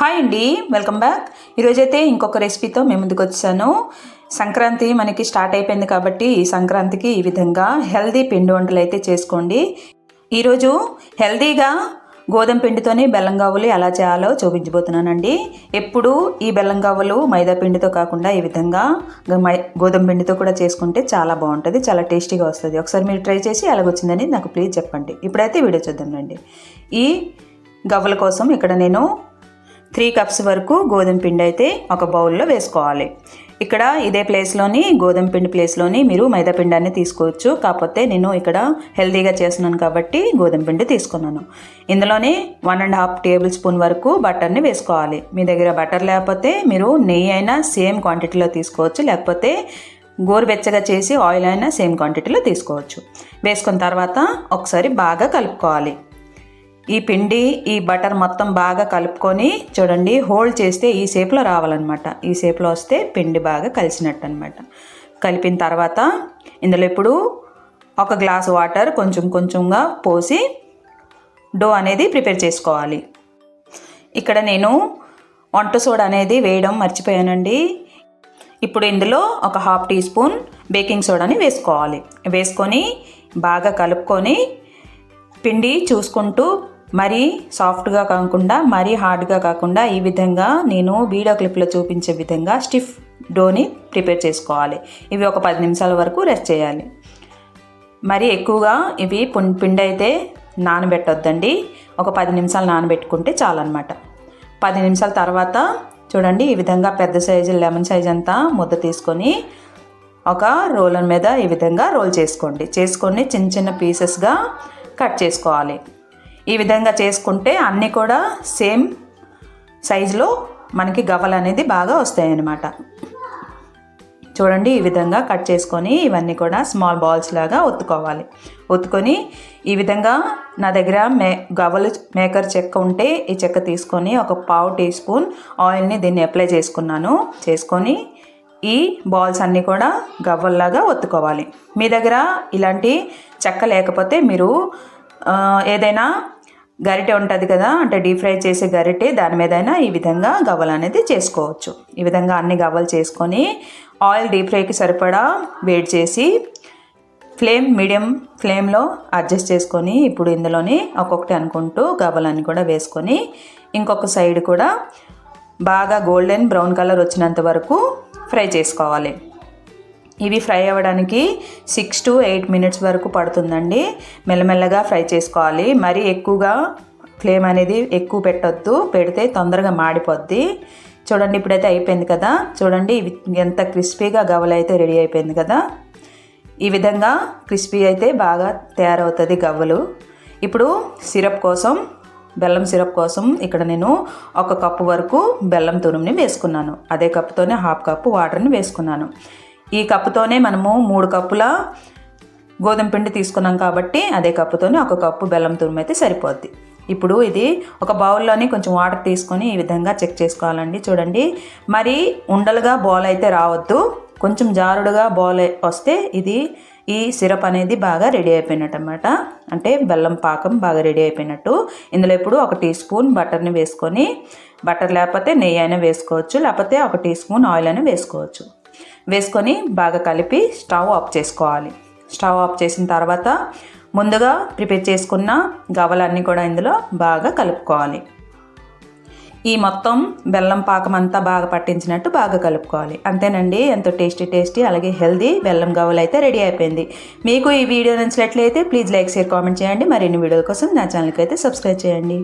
Hi అండి welcome back ఈరోజైతే ఇంకొక రెసిపీతో మేము ముందుకు వచ్చాను. సంక్రాంతి మనకి స్టార్ట్ అయిపోయింది కాబట్టి ఈ సంక్రాంతికి ఈ విధంగా హెల్దీ పిండి వంటలు అయితే చేసుకోండి. ఈరోజు హెల్దీగా గోధుమ పిండితోనే బెల్లం గావులు ఎలా చేయాలో చూపించబోతున్నానండి. ఎప్పుడు ఈ బెల్లం గావులు మైదా పిండితో కాకుండా ఈ విధంగా గోధుమ పిండితో కూడా చేసుకుంటే చాలా బాగుంటుంది చాలా టేస్టీగా వస్తుంది. ఒకసారి మీరు ట్రై చేసి ఎలాగొచ్చిందని నాకు ప్లీజ్ చెప్పండి. ఇప్పుడైతే వీడియో చూద్దాం రండి. ఈ గవ్వల కోసం ఇక్కడ నేను త్రీ కప్స్ వరకు గోధుమ పిండి అయితే ఒక బౌల్లో వేసుకోవాలి. ఇక్కడ ఇదే ప్లేస్లోని గోధుమ పిండి ప్లేస్లోని మీరు మైదా పిండాన్ని తీసుకోవచ్చు. కాకపోతే నేను ఇక్కడ హెల్తీగా చేస్తున్నాను కాబట్టి గోధుమ పిండి తీసుకున్నాను. ఇందులోనే one and half tablespoon వరకు బటర్ని వేసుకోవాలి. మీ దగ్గర బటర్ లేకపోతే మీరు నెయ్యి అయినా సేమ్ క్వాంటిటీలో తీసుకోవచ్చు. లేకపోతే గోరువెచ్చగా చేసి ఆయిల్ అయినా సేమ్ క్వాంటిటీలో తీసుకోవచ్చు. వేసుకున్న తర్వాత ఒకసారి బాగా కలుపుకోవాలి. ఈ పిండి ఈ బటర్ మొత్తం బాగా కలుపుకొని చూడండి హోల్డ్ చేస్తే ఈ షేప్లో రావాలన్నమాట. ఈ షేప్లో వస్తే పిండి బాగా కలిసినట్టు అనమాట కలిపిన తర్వాత ఇందులో ఇప్పుడు ఒక గ్లాస్ వాటర్ కొంచెం కొంచెంగా పోసి డో అనేది ప్రిపేర్ చేసుకోవాలి. ఇక్కడ నేను వంట సోడా అనేది వేయడం మర్చిపోయానండి. ఇప్పుడు ఇందులో ఒక హాఫ్ టీ స్పూన్ బేకింగ్ సోడాని వేసుకోవాలి. వేసుకొని బాగా కలుపుకొని పిండి చూసుకుంటూ మరీ సాఫ్ట్గా కాకుండా మరీ హార్డ్గా కాకుండా ఈ విధంగా నేను వీడియో క్లిప్లో చూపించే విధంగా స్టిఫ్ డోని ప్రిపేర్ చేసుకోవాలి. ఇవి ఒక పది నిమిషాల వరకు రెస్ట్ చేయాలి. మరి ఎక్కువగా ఇవి పిండి అయితే నానబెట్టొద్దండి. ఒక పది నిమిషాలు నానబెట్టుకుంటే చాలన్నమాట. పది నిమిషాల తర్వాత చూడండి ఈ విధంగా పెద్ద సైజు లెమన్ సైజ్ అంతా ముద్ద తీసుకొని ఒక రోలర్ మీద ఈ విధంగా రోల్ చేసుకోండి. చేసుకొని చిన్న చిన్న పీసెస్గా కట్ చేసుకోవాలి. ఈ విధంగా చేసుకుంటే అన్నీ కూడా సేమ్ సైజులో మనకి గవ్వలు అనేది బాగా వస్తాయి అన్నమాట చూడండి ఈ విధంగా కట్ చేసుకొని ఇవన్నీ కూడా స్మాల్ బాల్స్ లాగా ఒత్తుకోవాలి. ఒత్తుకొని ఈ విధంగా నా దగ్గర మే గవ్వలు మేకర్ చెక్క ఉంటే ఈ చెక్క తీసుకొని ఒక పావు టీ స్పూన్ ఆయిల్ని దీన్ని అప్లై చేసుకున్నాను. చేసుకొని ఈ బాల్స్ అన్నీ కూడా గవ్వల్లాగా ఒత్తుకోవాలి. మీ దగ్గర ఇలాంటి చెక్క లేకపోతే మీరు ఏదైనా గరిటె ఉంటుంది కదా అంటే డీప్ ఫ్రై చేసే గరిటె దాని మీదైనా ఈ విధంగా గవ్వలు అనేది చేసుకోవచ్చు. ఈ విధంగా అన్ని గవ్వలు చేసుకొని ఆయిల్ డీప్ ఫ్రైకి సరిపడా వేడి చేసి ఫ్లేమ్ మీడియం ఫ్లేమ్లో అడ్జస్ట్ చేసుకొని ఇప్పుడు ఇందులోని ఒక్కొక్కటి అనుకుంటూ గవ్వలన్నీ కూడా వేసుకొని ఇంకొక సైడ్ కూడా బాగా గోల్డెన్ బ్రౌన్ కలర్ వచ్చినంత వరకు ఫ్రై చేసుకోవాలి. ఇవి ఫ్రై అవ్వడానికి సిక్స్ టు ఎయిట్ మినిట్స్ వరకు పడుతుందండి. మెల్లమెల్లగా ఫ్రై చేసుకోవాలి. మరీ ఎక్కువగా ఫ్లేమ్ అనేది ఎక్కువ పెట్టొద్దు. పెడితే తొందరగా మాడిపోద్ది. చూడండి ఇప్పుడైతే అయిపోయింది కదా. చూడండి ఇవి ఎంత క్రిస్పీగా గవ్వలు అయితే రెడీ అయిపోయింది కదా. ఈ విధంగా క్రిస్పీ అయితే బాగా తయారవుతుంది గవ్వలు. ఇప్పుడు సిరప్ కోసం బెల్లం సిరప్ కోసం ఇక్కడ నేను ఒక కప్పు వరకు బెల్లం తురుముని వేసుకున్నాను. అదే కప్పుతోనే హాఫ్ కప్పు వాటర్ని వేసుకున్నాను. ఈ కప్పుతోనే మనము మూడు కప్పుల గోధుమ పిండి తీసుకున్నాం కాబట్టి అదే కప్పుతోనే ఒక కప్పు బెల్లం తురుము అయితే సరిపోద్ది. ఇప్పుడు ఇది ఒక బౌల్లోని కొంచెం వాటర్ తీసుకొని ఈ విధంగా చెక్ చేసుకోవాలండి. చూడండి మరి ఉండలుగా బౌల్ అయితే రావద్దు. కొంచెం జారుడుగా బౌల్ వస్తే ఇది ఈ సిరప్ అనేది బాగా రెడీ అయిపోయినట్టు అనమాట అంటే బెల్లం పాకం బాగా రెడీ అయిపోయినట్టు. ఇందులో ఇప్పుడు ఒక టీ స్పూన్ బటర్ని వేసుకొని బటర్ లేకపోతే నెయ్యి అయినా వేసుకోవచ్చు లేకపోతే ఒక టీ స్పూన్ ఆయిల్ అయినా వేసుకోవచ్చు. వేసుకొని బాగా కలిపి స్టవ్ ఆఫ్ చేసుకోవాలి. స్టవ్ ఆఫ్ చేసిన తర్వాత ముందుగా ప్రిపేర్ చేసుకున్న గవలన్నీ కూడా ఇందులో బాగా కలుపుకోవాలి. ఈ మొత్తం బెల్లం పాకం అంతా బాగా పట్టించినట్టు బాగా కలుపుకోవాలి. అంతేనండి ఎంతో టేస్టీ టేస్టీ అలాగే హెల్దీ బెల్లం గవ్వలు అయితే రెడీ అయిపోయింది. మీకు ఈ వీడియో నచ్చినట్లయితే ప్లీజ్ లైక్ షేర్ కామెంట్ చేయండి. మరిన్ని వీడియోల కోసం నా ఛానల్కి అయితే సబ్స్క్రైబ్ చేయండి.